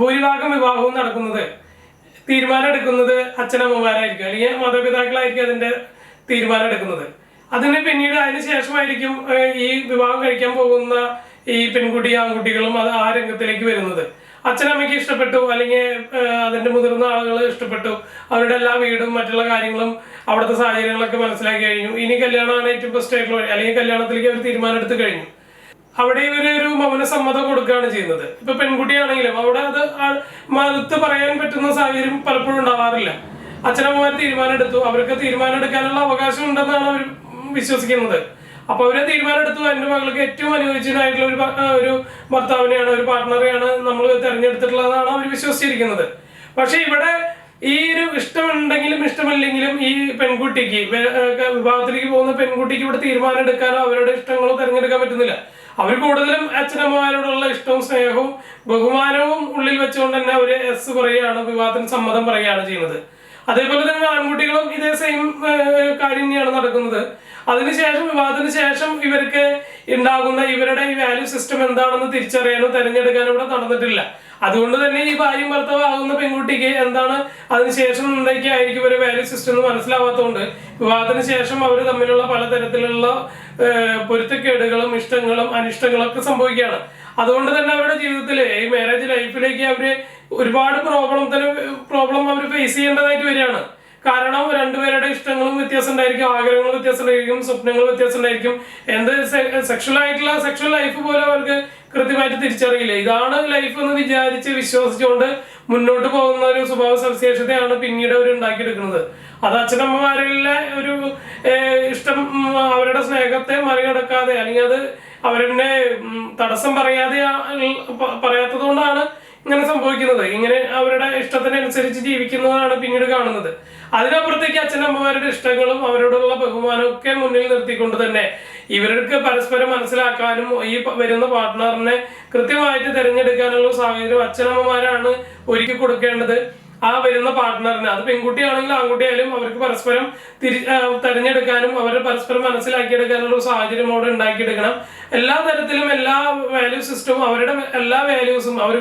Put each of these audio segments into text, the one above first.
ഭൂരിഭാഗം വിവാഹവും നടക്കുന്നത് തീരുമാനം എടുക്കുന്നത് അച്ഛനമ്മമാരായിരിക്കും അല്ലെങ്കിൽ മാതാപിതാക്കളായിരിക്കും അതിന്റെ തീരുമാനം എടുക്കുന്നത് അതിന് പിന്നീട് അതിന് ശേഷമായിരിക്കും ഈ വിവാഹം കഴിക്കാൻ പോകുന്ന ഈ പെൺകുട്ടി ആൺകുട്ടികളും അത് ആ രംഗത്തിലേക്ക് വരുന്നത്. അച്ഛനമ്മയ്ക്ക് ഇഷ്ടപ്പെട്ടു അല്ലെങ്കിൽ അതിന്റെ മുതിർന്ന ആളുകൾ ഇഷ്ടപ്പെട്ടു അവരുടെ എല്ലാ വീടും മറ്റുള്ള കാര്യങ്ങളും അവിടുത്തെ സാഹചര്യങ്ങളൊക്കെ മനസ്സിലാക്കി കഴിഞ്ഞു. ഇനി കല്യാണമാണ് ഏറ്റവും ബെസ്റ്റ് ആയിട്ടുള്ള അല്ലെങ്കിൽ കല്യാണത്തിലേക്ക് അവർ തീരുമാനം എടുത്തു കഴിഞ്ഞു. അവിടെ ഇവർ ഒരു മൗന സമ്മതം കൊടുക്കുകയാണ് ചെയ്യുന്നത്. ഇപ്പൊ പെൺകുട്ടിയാണെങ്കിലും അവിടെ അത് മറുത്ത് പറയാൻ പറ്റുന്ന സാഹചര്യം പലപ്പോഴും ഉണ്ടാവാറില്ല. അച്ഛനമ്മമാർ തീരുമാനം എടുത്തു അവർക്ക് തീരുമാനം എടുക്കാനുള്ള അവകാശം ഉണ്ടെന്നാണ് അവർ വിശ്വസിക്കുന്നത്. അപ്പൊ അവരെ തീരുമാനം എടുത്തു എന്റെ മകൾക്ക് ഏറ്റവും അനുയോജ്യനായിട്ടുള്ള ഒരു ഒരു ഭർത്താവിനെയാണ് ഒരു പാർട്ട്ണറെയാണ് നമ്മൾ തിരഞ്ഞെടുത്തിട്ടുള്ളതാണ് അവർ വിശ്വസിച്ചിരിക്കുന്നത്. പക്ഷെ ഇവിടെ ഈ ഒരു ഇഷ്ടമുണ്ടെങ്കിലും ഇഷ്ടമല്ലെങ്കിലും ഈ പെൺകുട്ടിക്ക് വിവാഹത്തിലേക്ക് പോകുന്ന പെൺകുട്ടിക്ക് ഇവിടെ തീരുമാനം എടുക്കാനോ അവരുടെ ഇഷ്ടങ്ങളോ തിരഞ്ഞെടുക്കാൻ പറ്റുന്നില്ല. അവർ കൂടുതലും അച്ഛനമ്മമാരോടുള്ള ഇഷ്ടവും സ്നേഹവും ബഹുമാനവും ഉള്ളിൽ വെച്ചുകൊണ്ട് തന്നെ അവർ എസ് പറയുകയാണ് വിവാഹത്തിന് സമ്മതം പറയുകയാണ് ചെയ്യുന്നത്. അതേപോലെ തന്നെ ആൺകുട്ടികളും ഇതേ സെയിം കാര്യം തന്നെയാണ് നടക്കുന്നത്. അതിനുശേഷം വിവാഹത്തിന് ശേഷം ഇവർക്ക് ഉണ്ടാകുന്ന ഇവരുടെ ഈ വാല്യൂ സിസ്റ്റം എന്താണെന്ന് തിരിച്ചറിയാനോ തിരഞ്ഞെടുക്കാനോ ഇവിടെ നടന്നിട്ടില്ല. അതുകൊണ്ട് തന്നെ ഈ ഭാര്യയും ഭർത്താവ് ആകുന്ന പെൺകുട്ടിക്ക് എന്താണ് അതിനുശേഷം എന്തൊക്കെയായിരിക്കും ഒരു വാല്യൂ സിസ്റ്റം എന്ന് മനസ്സിലാവാത്തതുകൊണ്ട് വിവാഹത്തിന് ശേഷം അവർ തമ്മിലുള്ള പലതരത്തിലുള്ള പൊരുത്തക്കേടുകളും ഇഷ്ടങ്ങളും അനിഷ്ടങ്ങളും ഒക്കെ സംഭവിക്കുകയാണ്. അതുകൊണ്ട് തന്നെ അവരുടെ ജീവിതത്തിലെ ഈ മാരേജ് ലൈഫിലേക്ക് അവർ ഒരുപാട് പ്രോബ്ലത്തിന് പ്രോബ്ലം അവർ ഫേസ് ചെയ്യേണ്ടതായിട്ട് വരികയാണ്. കാരണം രണ്ടുപേരുടെ ഇഷ്ടങ്ങളും വ്യത്യാസം ഉണ്ടായിരിക്കും ആഗ്രഹങ്ങളും വ്യത്യാസം ഉണ്ടായിരിക്കും സ്വപ്നങ്ങൾ വ്യത്യാസം ഉണ്ടായിരിക്കും എന്ത് സെക്ഷൽ ആയിട്ടുള്ള സെക്ഷൽ ലൈഫ് പോലും അവർക്ക് കൃത്യമായിട്ട് തിരിച്ചറിയില്ല. ഇതാണ് ലൈഫ് എന്ന് വിചാരിച്ച് വിശ്വസിച്ചുകൊണ്ട് മുന്നോട്ട് പോകുന്ന ഒരു സ്വഭാവ സവിശേഷതയാണ് പിന്നീട് അവർ ഉണ്ടാക്കിയെടുക്കുന്നത്. അത് അച്ഛനമ്മമാരിലെ ഒരു ഇഷ്ടം അവരുടെ സ്നേഹത്തെ മറികടക്കാതെ അല്ലെങ്കിൽ അത് അവരെന്നെ തടസ്സം പറയാതെ പറയാത്തത് കൊണ്ടാണ് ഇങ്ങനെ സംഭവിക്കുന്നത്. ഇങ്ങനെ അവരുടെ ഇഷ്ടത്തിനനുസരിച്ച് ജീവിക്കുന്നതാണ് പിന്നീട് കാണുന്നത്. അതിനപ്പുറത്തേക്ക് അച്ഛനമ്മമാരുടെ ഇഷ്ടങ്ങളും അവരോടുള്ള ബഹുമാനവും ഒക്കെ മുന്നിൽ നിർത്തിക്കൊണ്ട് തന്നെ ഇവർക്ക് പരസ്പരം മനസ്സിലാക്കാനും ഈ വരുന്ന പാർട്ട്ണറിനെ കൃത്യമായിട്ട് തിരഞ്ഞെടുക്കാനുള്ള സാഹചര്യം അച്ഛനമ്മമാരാണ് ഒരുക്കി കൊടുക്കേണ്ടത്. ആ വരുന്ന പാർട്ട്ണറിന് അത് പെൺകുട്ടിയാണെങ്കിലും ആൺകുട്ടിയായാലും അവർക്ക് പരസ്പരം തിരി തെരഞ്ഞെടുക്കാനും അവരെ പരസ്പരം മനസ്സിലാക്കിയെടുക്കാനുള്ള സാഹചര്യം അവിടെ ഉണ്ടാക്കിയെടുക്കണം. എല്ലാ തരത്തിലും എല്ലാ വാല്യൂ സിസ്റ്റവും അവരുടെ എല്ലാ വാല്യൂസും അവർ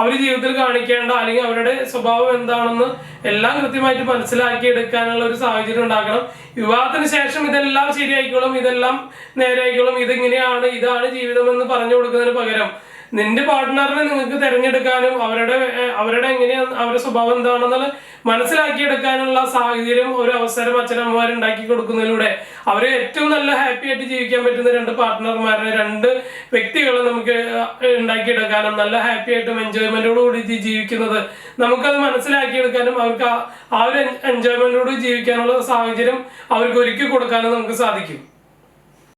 അവർ ജീവിതത്തിൽ കാണിക്കേണ്ട അല്ലെങ്കിൽ അവരുടെ സ്വഭാവം എന്താണെന്ന് എല്ലാം കൃത്യമായിട്ട് മനസ്സിലാക്കിയെടുക്കാനുള്ള ഒരു സാഹചര്യം ഉണ്ടാക്കണം. വിവാഹത്തിന് ശേഷം ഇതെല്ലാം ശരിയായിക്കോളും ഇതെല്ലാം നേരെയായിക്കോളും ഇതിങ്ങനെയാണ് ഇതാണ് ജീവിതം എന്ന് പറഞ്ഞു കൊടുക്കുന്നതിന് പകരം നിന്റെ പാർട്ട്ണറിനെ നിങ്ങൾക്ക് തിരഞ്ഞെടുക്കാനും അവരുടെ അവരുടെ എങ്ങനെയാണ് അവരുടെ സ്വഭാവം എന്താണെന്നുള്ള മനസ്സിലാക്കിയെടുക്കാനുള്ള സാഹചര്യം ഒരു അവസരം അച്ഛനമ്മമാർ ഉണ്ടാക്കി കൊടുക്കുന്നതിലൂടെ അവരെ ഏറ്റവും നല്ല ഹാപ്പി ആയിട്ട് ജീവിക്കാൻ പറ്റുന്ന രണ്ട് പാർട്ട്ണർമാരെ രണ്ട് വ്യക്തികളെ നമുക്ക് ഉണ്ടാക്കിയെടുക്കാനും നല്ല ഹാപ്പി ആയിട്ടും എൻജോയ്മെന്റോട് കൂടി ജി- ജീവിക്കുന്നത് നമുക്കത് മനസ്സിലാക്കിയെടുക്കാനും അവർക്ക് ആ ഒരു എൻജോയ്മെന്റോട് ജീവിക്കാനുള്ള സാഹചര്യം അവർക്ക് ഒരുക്കി കൊടുക്കാനും നമുക്ക് സാധിക്കും.